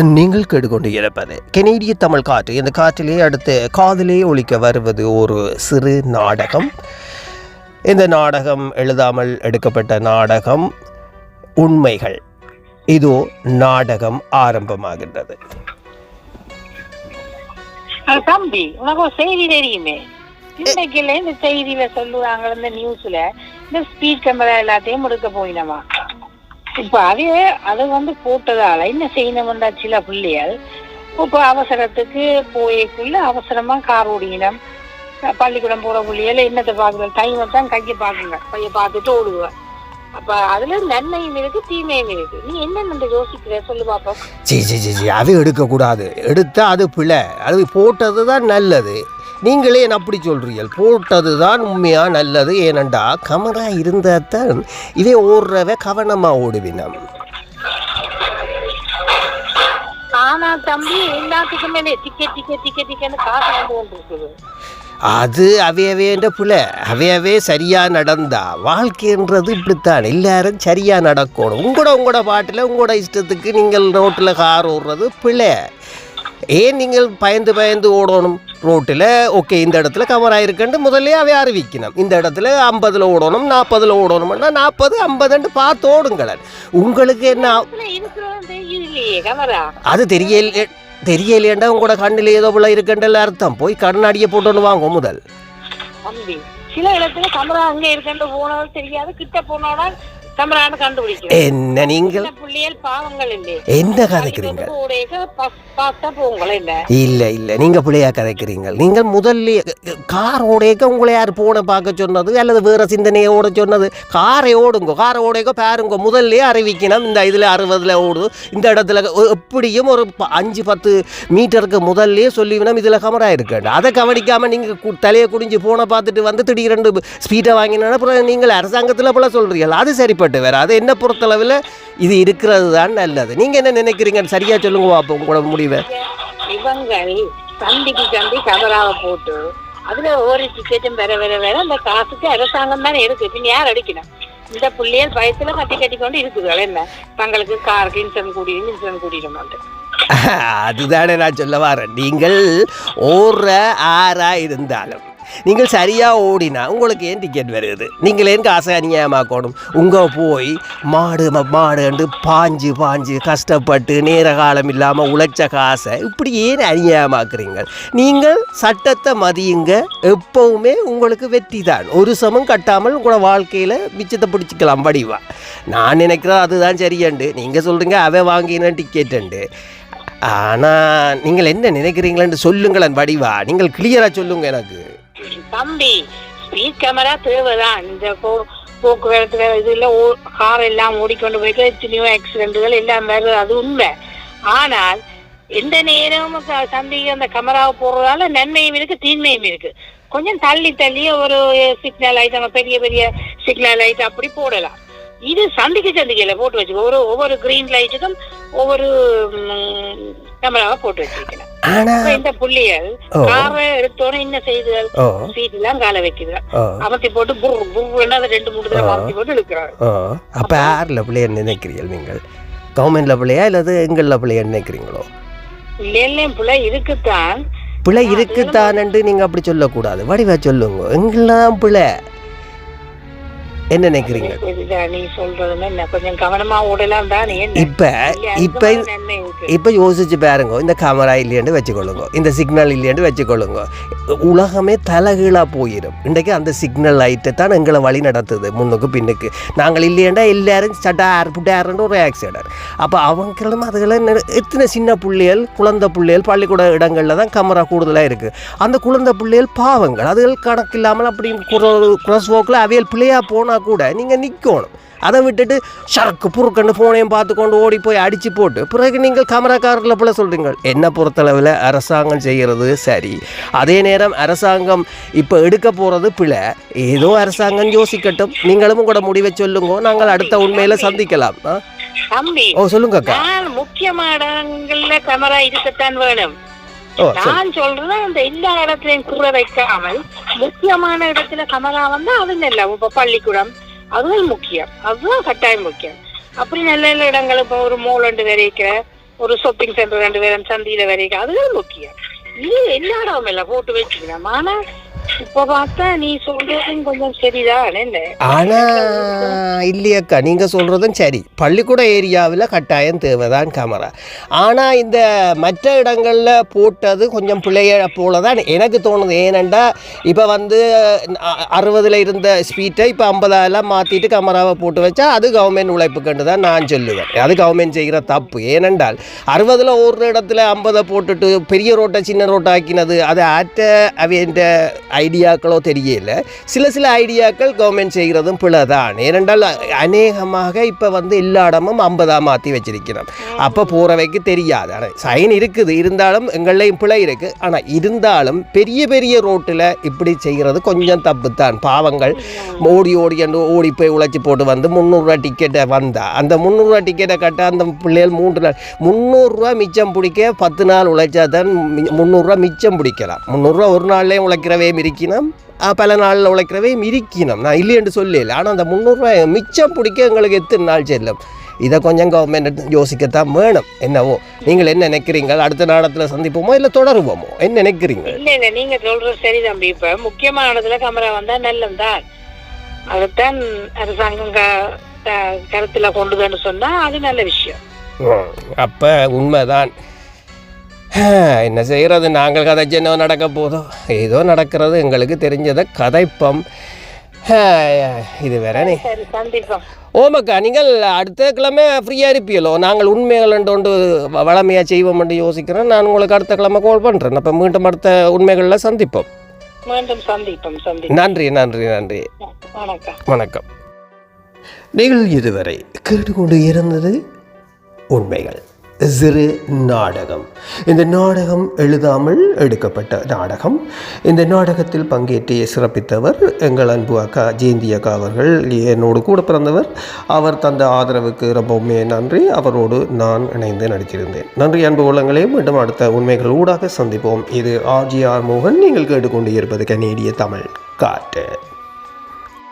நீங்கள் கேட்டுக்கொண்டு இருப்பது கெனேடிய தமிழ் காற்று. இந்த காற்றிலே அடுத்து காதிலே ஒலிக்க வருவது ஒரு சிறு நாடகம். இந்த நாடகம் எழுதாமல் எடுக்கப்பட்ட நாடகம் உண்மைகள். இதோ நாடகம் ஆரம்பமாகின்றது. தம்பி உனக்கு செய்தி தெரியுமே? இன்னைக்குல இந்த செய்தியில சொல்லுவாங்க இந்த நியூஸ்ல இந்த ஸ்பீட் கேமரா எல்லாத்தையும் எடுக்க போயினமா? இப்ப அதே அது வந்து போட்டதால என்ன செய்யணும்டா சில பிள்ளைகள்? இப்ப அவசரத்துக்கு போயக்குள்ள அவசரமா கார் ஓடினோம் பள்ளிக்கூடம் போற பிள்ளைகள் என்னத்தை பாக்குறது டைமை தான் கையை பாக்குங்க கையை பார்த்துட்டு ஓடுவேன் அப்ப அதுல நன்மையும் இருக்கு தீமையும் இருக்கு. நீ என்ன யோசிக்கிற? சொல்லு பாப்போம். ஜி ஜி ஜி அது அது எடுக்கக்கூடாது. எடுத்தால் அது பிழை. அது போட்டது தான் நல்லது. நீங்களே அப்படி சொல்றீர்கள்? போட்டது தான் உண்மையாக நல்லது? ஏனண்டா கமரா இருந்தால் தான் இதே ஓடுறவ கவனமாக ஓடுவினம். ஆனா தம்பி எல்லாத்துக்குமே டிக்கெட் டிக்கெட் டிக்கெட் டிக்கெட் காசு வந்து கொண்டிருக்குது அது அவையவேன்ற பிள்ளை அவையவே சரியாக நடந்தா வாழ்க்கைன்றது இப்படித்தான். எல்லாரும் சரியாக நடக்கணும். உங்களோட உங்களோட பாட்டில் உங்களோட இஷ்டத்துக்கு நீங்கள் ரோட்டில் கார் ஓடுறது பிள்ளை ஏன் நீங்கள் பயந்து பயந்து ஓடணும்? ரோட்டில் ஓகே இந்த இடத்துல கவர் ஆயிருக்குன்ட்டு முதல்ல அவை அறிவிக்கணும். இந்த இடத்துல ஐம்பதில் ஓடணும் நாற்பதில் ஓடணும்னா நாற்பது ஐம்பதுன்ட்டு பார்த்து ஓடுங்களேன். உங்களுக்கு என்ன அது தெரியல தெரியலையேண்டா உங்களோட கண்ணில் ஏதோ போல இருக்குன்றல அர்த்தம். போய் கண்ணாடியை போட்டுன்னு வாங்க முதல். சில இடத்துல கமரா அங்க இருக்கண்டு போனது தெரியாது கிட்ட போனோட என்ன நீங்கள்? என்ன கதைக்கிறீங்க இல்ல. இல்லை நீங்கள் பிள்ளையா கதைக்கிறீங்க நீங்கள் முதல்ல கார் ஓடையக்க உங்களை யார் போன பார்க்க சொன்னது அல்லது வேறு சிந்தனையை ஓட சொன்னது? காரை ஓடுங்க காரை ஓடையக்க பாருங்க முதல்ல அறிவிக்கணும். இந்த இதில் அறுபதில் ஓடுது. இந்த இடத்துல எப்படியும் ஒரு அஞ்சு பத்து மீட்டருக்கு முதல்ல சொல்லிவினோம் இதில் கமரா இருக்கேன் அதை கவனிக்காமல் நீங்கள் தலையை குடிஞ்சு போன பார்த்துட்டு வந்து திடீரெண்டு ஸ்பீடை வாங்கினா அப்புறம் நீங்கள் அரசாங்கத்தில் போல சொல்கிறீங்க அது சரிப்பட்டு வேறு. அது என்ன பொறுத்தளவில் இது இருக்கிறது தான் நல்லது. நீங்கள் என்ன நினைக்கிறீங்க? சரியாக சொல்லுங்க பார்ப்போம் உங்களோட முடிவை. இவங்கள் சந்திக்கு சந்தி கமராவை போட்டு அதுல ஒவ்வொரு டிக்கெட்டும் வேற வேற வேற அந்த காசுக்கு அரசாங்கம் தானே இருக்கு பின் யார் அடிக்கணும்? இந்த பிள்ளைகள் பயத்துல கட்டி கட்டி கொண்டு இருக்குதுகள் என்ன? தங்களுக்கு காருக்கு இன்சூரன்ஸ் கூடியும் இன்சூரன்ஸ் கூடிடும் அதுதானே நான் சொல்ல வரேன். நீங்கள் ஓடுற ஆறா இருந்தாலும். நீங்கள் சரியாக ஓடினா உங்களுக்கு ஏன் டிக்கெட் வருது? நீங்கள் ஏன் காசை அநியாயமாக்கணும்? உங்கள் போய் மாடு ம- மாடுண்டு பாஞ்சு பாஞ்சு கஷ்டப்பட்டு நேர காலம் இல்லாமல் உழைச்ச காசை இப்படி ஏன் அநியாயமாக்குறீங்க நீங்கள் சட்டத்தை மதியுங்க. எப்போவுமே உங்களுக்கு வெற்றி தான். ஒரு சமம் கட்டாமல் உங்களோட வாழ்க்கையில் மிச்சத்தை பிடிச்சிக்கலாம். வடிவா நான் நினைக்கிறேன் அதுதான் சரியண்டு. நீங்கள் சொல்கிறீங்க அவன் வாங்கின டிக்கெட்டுண்டு ஆனால் நீங்கள் என்ன நினைக்கிறீங்களேன்னு சொல்லுங்களேன் வடிவா நீங்கள் கிளியராக சொல்லுங்கள் எனக்கு. தம்பி ஸ்பீட் கேமரா தேவைதான். இந்த போ- போக்குவரத்து இதுல கார் எல்லாம் ஓடிக்கொண்டு போயிட்டு எத்தனையோ ஆக்சிடென்ட்டுகள் எல்லாம் வருது. அது உண்மை. ஆனால் எந்த நேரமும் க- அந்த கேமராவை போடுறதால நன்மையும் இருக்கு தீன்மையும் இருக்கு. கொஞ்சம் தள்ளி தள்ளி ஒரு சிக்னல் லைட் நம்ம பெரிய பெரிய சிக்னல் லைட் அப்படி போடலாம். இது சந்திக்கு சந்திக்கையில போட்டு வச்சுக்கோ. ஒரு ஒவ்வொரு கிரீன் லைட்டுக்கும் ஒவ்வொரு கேமராவை போட்டு வச்சிருக்கலாம் இந்த புள்ளிகள் ஓ. காரை எடுத்தோட என்ன செய்யுதுகள் ஓ. சீட் எல்லாம் கால வைக்குது. அமர்த்தி போட்டு புர் புர்ன்னு அதை ரெண்டு மூணு தடவை ஆ. அமர்த்தி போட்டு இழுக்கிறாரு. ஓ. அப்போ யாரில் பிள்ளையர் நினைக்கிறீர்கள் நீங்கள்? கவர்மெண்டில் பிள்ளையா இல்லது எங்களில் பிள்ளைய நினைக்கிறீங்களோ? இல்லையும் பிள்ளை இருக்குத்தான். பிள்ளை இருக்குத்தானண்டு நீங்கள் அப்படி சொல்லக்கூடாது. வடிவா சொல்லுங்க. எங்கெல்லாம் பிள்ளை? என்ன இப்போ இல்லையா, இப்போ இருக்கு. இப்போ யோசிச்சு பாருங்க இந்த கேமரா இல்லையாண்டு வச்சுக்கொள்ளுங்க இந்த சிக்னல் இல்லையாண்டு வச்சுக்கொள்ளுங்க. உலகமே தலைகீழாக போயிடும் இன்றைக்கு அந்த சிக்னல் லைட்டை தான் எங்களை வழி நடத்துது முன்னுக்கு பின்னுக்கு. நாங்கள் இல்லையாண்டா எல்லாரும் சட்டார் புட்டாருன்ற ஒரு ஆக்சிடென்ட் அப்போ அவங்களும் அதுகளை எத்தனை சின்ன பிள்ளைகள் குழந்தை பிள்ளைகள் பள்ளிக்கூட இடங்களில் தான் கேமரா கூடுதலாக இருக்குது அந்த குழந்தை பிள்ளைகள் பாவங்கள். அதுகள் கணக்கு இல்லாமல் அப்படி க்ராஸ் வாக்கில் அவையல் பிள்ளையாக போனால் கூட நீங்கள் நிற்கணும் அதை விட்டுட்டு ஷரக்கு புறுக்கண்டு ஃபோனையும் பார்த்து கொண்டு ஓடி போய் அடித்து போட்டு பிறகு நீங்கள் கேமராக்காரர்களை போல சொல்கிறீங்க என்ன பொறுத்தளவில் அரசாங்கம் செய்கிறது? சரி. அதே நேரம் அரசாங்கம் இப்போ எடுக்க போகிறது பிழை. ஏதோ அரசாங்கம் யோசிக்கட்டும். நீங்களும் கூட முடிவை சொல்லுங்க. நாங்கள் அடுத்த உண்மையில் சந்திக்கலாம்? தம்பி ஓ சொல்லுங்க முக்கியமான இடங்கள்ல கேமரா இருக்கத்தான் வேணும். நான் சொல்றது அந்த எல்லா இடத்துலயும் குறை வைக்காமல் முக்கியமான இடத்துல கமரா வந்து அது நல்ல இப்ப பள்ளிக்கூடம். அதுவும் முக்கியம். அதுதான் கட்டாயம் முக்கியம். அப்படி நல்ல நல்ல இடங்கள் இப்போ ஒரு மோல் ஒன்று வரைக்கிற ஒரு ஷாப்பிங் சென்டர் ரெண்டு பேரும் சந்தியில வரைக்கும் அதுதான் முக்கியம். இது எல்லா இடமும் இல்ல போட்டு வச்சுக்கணும் ஆனா இப்ப பார்த்தா நீ சொல்றதும் கொஞ்சம் சரிதான் ஆனா இல்லையக்கா நீங்க சொல்றதும் சரி. பள்ளிக்கூட ஏரியாவில் கட்டாயம் தேவைதான் கேமரா ஆனா இந்த மற்ற இடங்கள்ல போட்டது கொஞ்சம் பிள்ளைய போல தான் எனக்கு தோணுது. ஏனெண்டா இப்போ வந்து அ- அறுபதுல இருந்த ஸ்பீட்டை இப்போ ஐம்பதாயிரம் மாற்றிட்டு கேமராவை போட்டு வச்சா அது கவர்மெண்ட் உழைப்புக்கண்டு தான் நான் சொல்லுவேன். அது கவர்மெண்ட் செய்கிற தப்பு. ஏனென்றால் அறுபதில் ஒரு இடத்துல ஐம்பதை போட்டுட்டு பெரிய ரோட்டை சின்ன ரோட்டை ஆக்கினது அது ஆற்ற அவையன்ற ஐடியாக்களோ தெரியல. சில சில ஐடியாக்கள் கவர்மெண்ட் செய்கிறதும் பிழை தான் ஏனென்றால் அநேகமாக இப்போ வந்து எல்லா இடமும் ஐம்பதாக மாற்றி வச்சிருக்கிறோம். அப்போ போகிறவைக்கு தெரியாது. ஆனால் சைன் இருக்குது. இருந்தாலும் எங்களையும் பிழை இருக்குது ஆனால் இருந்தாலும் பெரிய பெரிய ரோட்டில் இப்படி செய்கிறது கொஞ்சம் தப்பு தான் பாவங்கள். ஓடி ஓடி என்று ஓடி போய் உழைச்சி போட்டு வந்து முந்நூறுரூவா டிக்கெட்டை வந்தால் அந்த முந்நூறுரூவா டிக்கெட்டை கட்ட அந்த பிள்ளைகள் மூன்று நாள் முந்நூறுரூவா மிச்சம் பிடிக்க பத்து நாள் உழைச்சா தான் முந்நூறுரூவா மிச்சம் பிடிக்கலாம். முந்நூறுரூவா ஒரு நாள்லேயும் உழைக்கிறவே மிரிக்கணும் அஹ் பல நாளில் உழைக்கிறவே மிரிக்கணும் நான் இல்லையென்று சொல்லல. ஆனால் அந்த முந்நூறுரூவா மிச்சம் பிடிக்க எங்களுக்கு எத்தனை நாள் செல்லும்? இதை கொஞ்சம் கவர்மெண்ட் யோசிக்கத்தான் வேணும். என்னவோ? நீங்கள் என்ன நினைக்கிறீங்க அடுத்த நாடத்தில் சந்திப்போமோ இல்லை தொடருவோமோ? என்ன நினைக்கிறீங்க இல்ல இல்ல. நீங்க சொல்றது சரி தம்பி. இப்ப முக்கியமானதுல கேமரா வந்தா நல்லம்தான் அதைத்தான் அரசாங்கம் கருத்துல கொண்டுதுன்னு சொன்னா அது நல்ல விஷயம். அப்போ உண்மைதான். என்ன செய்கிறது நாங்கள் கதைச்சு என்ன நடக்க போதோ? ஏதோ நடக்கிறது. எங்களுக்கு தெரிஞ்சதை கதைப்பம். இது வேறனே ஓமக்கா நீங்கள் அடுத்த கிழமை ஃப்ரீயாக இருப்பீங்களோ நாங்கள் உண்மைகள் ஒன்று வளமையாக செய்வோம் என்று யோசிக்கிறேன். நான் உங்களுக்கு அடுத்த கிழமை கால் பண்ணுறேன் அப்போ மீண்டும் அடுத்த உண்மைகளில் சந்திப்போம். மீண்டும் சந்திப்போம் சந்திப்போம். நன்றி நன்றி நன்றி. வணக்கம். வணக்கம். நீங்கள் இதுவரை கேட்டுக்கொண்டு இருந்தது உண்மைகள். சிறு நாடகம். இந்த நாடகம் எழுதாமல் எடுக்கப்பட்ட நாடகம். இந்த நாடகத்தில் பங்கேற்று சிறப்பித்தவர் எங்கள் அன்பு அக்கா ஜெயந்தி அக்கா அவர்கள் என்னோடு கூட பிறந்தவர். அவர் தந்த ஆதரவுக்கு ரொம்பவுமே நன்றி. அவரோடு நான் இணைந்து நடித்திருந்தேன். நன்றி அன்பு உள்ளங்களே மீண்டும் அடுத்த உண்மைகள் ஊடாக சந்திப்போம். இது ஆர்ஜிஆர் மோகன். நீங்கள் கேட்டுக்கொண்டு இருப்பது கனேடிய தமிழ் காட்டு